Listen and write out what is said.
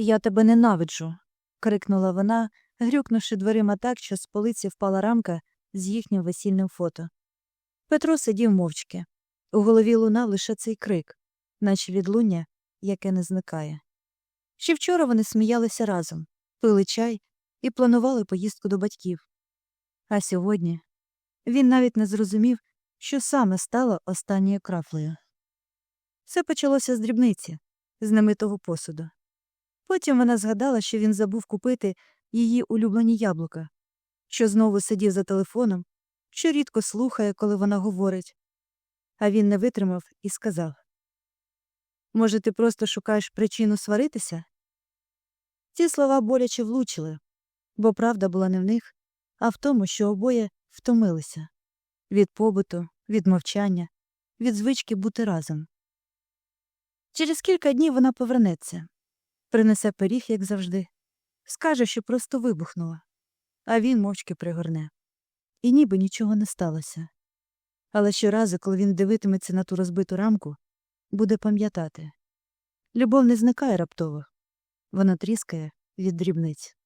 Я тебе ненавиджу. крикнула вона, грюкнувши дверима так, що з полиці впала рамка з їхнім весільним фото. Петро сидів мовчки. У голові лунав лише цей крик, наче відлуння, яке не зникає. Ще вчора вони сміялися разом, пили чай і планували поїздку до батьків. А сьогодні він навіть не зрозумів, що саме стало останньою краплею. Все почалося з дрібниці, з немитого посуду. Потім вона згадала, що він забув купити її улюблені яблука, що знову сидів за телефоном, що рідко слухає, коли вона говорить. А він не витримав і сказав Може, ти просто шукаєш причину сваритися? Ці слова боляче влучили, бо правда була не в них, а в тому, що обоє втомилися від побуту, від мовчання, від звички бути разом. Через кілька днів вона повернеться, принесе пиріг, як завжди, скаже, що просто вибухнула, а він мовчки пригорне. І ніби нічого не сталося. Але щоразу, коли він дивитиметься на ту розбиту рамку, буде пам'ятати любов не зникає раптово, вона тріскає від дрібниць.